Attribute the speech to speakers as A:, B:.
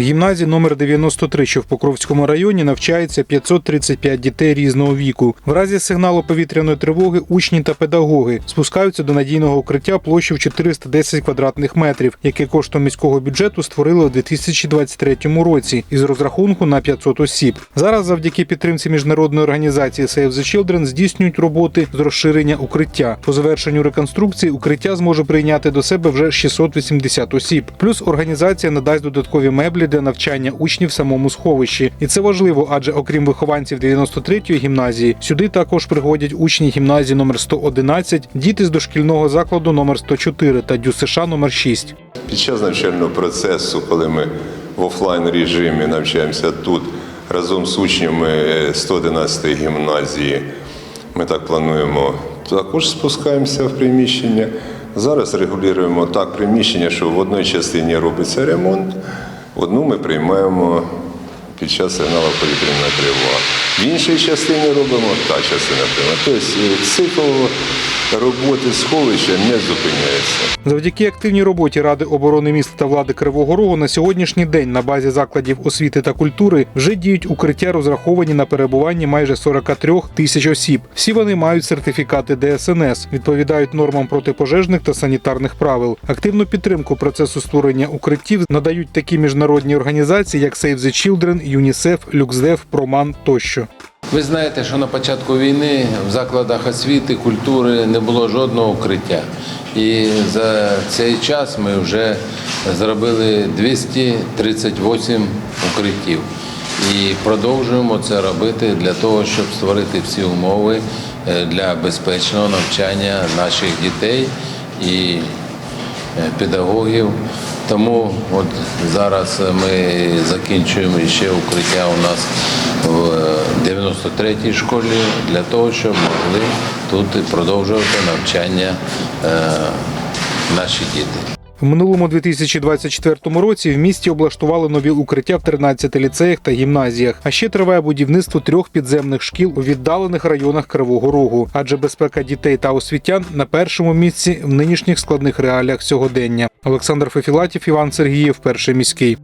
A: Гімназії номер 93, що в Покровському районі, навчається 535 дітей різного віку. В разі сигналу повітряної тривоги учні та педагоги спускаються до надійного укриття площею 410 квадратних метрів, яке коштом міського бюджету створили у 2023 році із розрахунку на 500 осіб. Зараз завдяки підтримці міжнародної організації Save the Children здійснюють роботи з розширення укриття. По завершенню реконструкції укриття зможе прийняти до себе вже 680 осіб. Плюс організація надасть додаткові меблі для навчання учнів в самому сховищі. І це важливо, адже окрім вихованців 93-ї гімназії, сюди також приходять учні гімназії номер 111, діти з дошкільного закладу номер 104 та ДЮСШ номер 6.
B: Під час навчального процесу, коли ми в офлайн режимі навчаємося тут разом з учнями 111 гімназії, ми так плануємо, також спускаємося в приміщення. Зараз регулюємо так приміщення, що в одній частині робиться ремонт, одну ми приймаємо під час сигналу повітряної тривоги. В іншій частині робимо та частина тривоги. Тобто е, цикл роботи сховища не зупиняється.
A: Завдяки активній роботі Ради оборони міста та влади Кривого Рогу на сьогоднішній день на базі закладів освіти та культури вже діють укриття, розраховані на перебування майже 43 тисяч осіб. Всі вони мають сертифікати ДСНС, відповідають нормам протипожежних та санітарних правил. Активну підтримку процесу створення укриттів надають такі міжнародні організації, як Save the Children, ЮНІСЕФ, Люксдев, Проман тощо.
C: Ви знаєте, що на початку війни в закладах освіти, культури не було жодного укриття. І за цей час ми вже зробили 238 укриттів. І продовжуємо це робити для того, щоб створити всі умови е, для безпечного навчання наших дітей і е, педагогів. Тому от зараз ми закінчуємо ще укриття у нас в 93-й школі для того, щоб могли тут продовжувати навчання е, наші діти.
A: В минулому 2024 році в місті облаштували нові укриття в 13 ліцеях та гімназіях. А ще триває будівництво трьох підземних шкіл у віддалених районах Кривого Рогу, адже безпека дітей та освітян на першому місці в нинішніх складних реаліях сьогодення. Олександр Фефілатів, Іван Сергієв, перший міський.